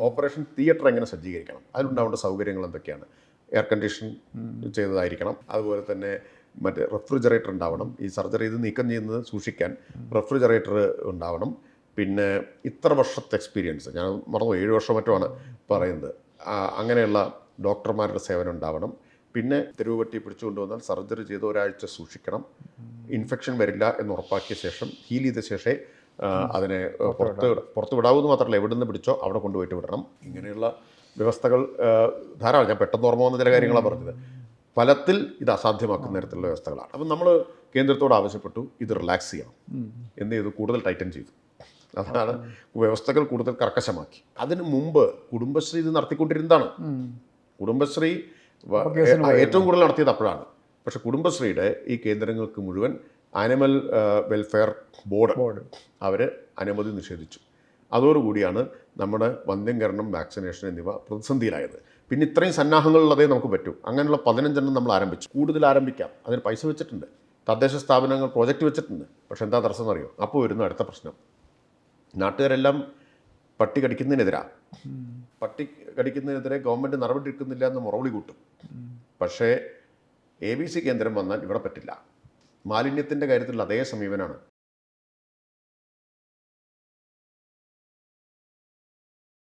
Operation theatre എങ്ങനെ സജ്ജീകരിക്കണം? അതിലുണ്ടാവേണ്ട സൗകര്യങ്ങൾ എന്തൊക്കെയാണ്? എയർ കണ്ടീഷൻ ചെയ്തതായിരിക്കണം. അതുപോലെ തന്നെ മറ്റേ റെഫ്രിജറേറ്റർ ഉണ്ടാവണം. ഈ സർജറി ഇത് നീക്കം ചെയ്യുന്നത് സൂക്ഷിക്കാൻ റെഫ്രിജറേറ്റർ ഉണ്ടാവണം. പിന്നെ ഇത്ര വർഷത്തെ എക്സ്പീരിയൻസ് ഞാൻ മറന്നു ഏഴ് വർഷം മറ്റുമാണ് പറയുന്നത്. അങ്ങനെയുള്ള ഡോക്ടർമാരുടെ സേവനം ഉണ്ടാവണം. പിന്നെ തെരുവ് പിടിച്ചുകൊണ്ട് വന്നാൽ സർജറി ചെയ്ത് ഒരാഴ്ച സൂക്ഷിക്കണം. ഇൻഫെക്ഷൻ വരില്ല എന്ന് ഉറപ്പാക്കിയ ശേഷം ഹീൽ ചെയ്ത ശേഷമേ അതിനെ പുറത്ത് പുറത്ത് വിടാവൂന്ന് മാത്രമല്ല എവിടെ നിന്ന് പിടിച്ചോ അവിടെ കൊണ്ടുപോയിട്ട് വിടണം. ഇങ്ങനെയുള്ള വ്യവസ്ഥകൾ ധാരാളം. ഞാൻ പെട്ടെന്ന് ഓർമ്മ വന്ന ചില കാര്യങ്ങളാണ് പറഞ്ഞത്. ഫലത്തിൽ ഇത് അസാധ്യമാക്കുന്ന തരത്തിലുള്ള വ്യവസ്ഥകളാണ്. അപ്പം നമ്മൾ കേന്ദ്രത്തോട് ആവശ്യപ്പെട്ടു ഇത് റിലാക്സ് ചെയ്യണം. എന്ത് ചെയ്തു? കൂടുതൽ ടൈറ്റൻ ചെയ്തു. അതാണ് വ്യവസ്ഥകൾ കൂടുതൽ കർക്കശമാക്കി. അതിനു മുമ്പ് കുടുംബശ്രീ ഇത് നടത്തിക്കൊണ്ടിരുന്നതാണ്. കുടുംബശ്രീ ഏറ്റവും കൂടുതൽ നടത്തിയത് അപ്പോഴാണ്. പക്ഷെ കുടുംബശ്രീയുടെ ഈ കേന്ദ്രങ്ങൾക്ക് മുഴുവൻ ആനിമൽ വെൽഫെയർ ബോർഡ് ബോർഡ് അവർ അനുമതി നിഷേധിച്ചു. അതോടുകൂടിയാണ് നമ്മുടെ വന്ധ്യംകരണം വാക്സിനേഷൻ എന്നിവ പ്രതിസന്ധിയിലായത്. പിന്നെ ഇത്രയും സന്നാഹങ്ങളുള്ളതേ നമുക്ക് പറ്റൂ. അങ്ങനെയുള്ള പതിനഞ്ചെണ്ണം നമ്മൾ ആരംഭിച്ചു. കൂടുതൽ ആരംഭിക്കാം. അതിന് പൈസ വെച്ചിട്ടുണ്ട്. തദ്ദേശ സ്ഥാപനങ്ങൾ പ്രോജക്റ്റ് വെച്ചിട്ടുണ്ട്. പക്ഷെ എന്താ തടസ്സം എന്നറിയോ അപ്പോൾ വരുന്നു അടുത്ത പ്രശ്നം. നാട്ടുകാരെല്ലാം പട്ടി കടിക്കുന്നതിനെതിരാ. പട്ടി കടിക്കുന്നതിനെതിരെ ഗവൺമെന്റ് നടപടി എടുക്കുന്നില്ല എന്ന് മുറവിളി കൂട്ടും. പക്ഷേ എ ബി സി കേന്ദ്രം വന്നാൽ ഇവിടെ പറ്റില്ല. മാലിന്യത്തിന്റെ കാര്യത്തിലുള്ള അതേ സമീപനാണ്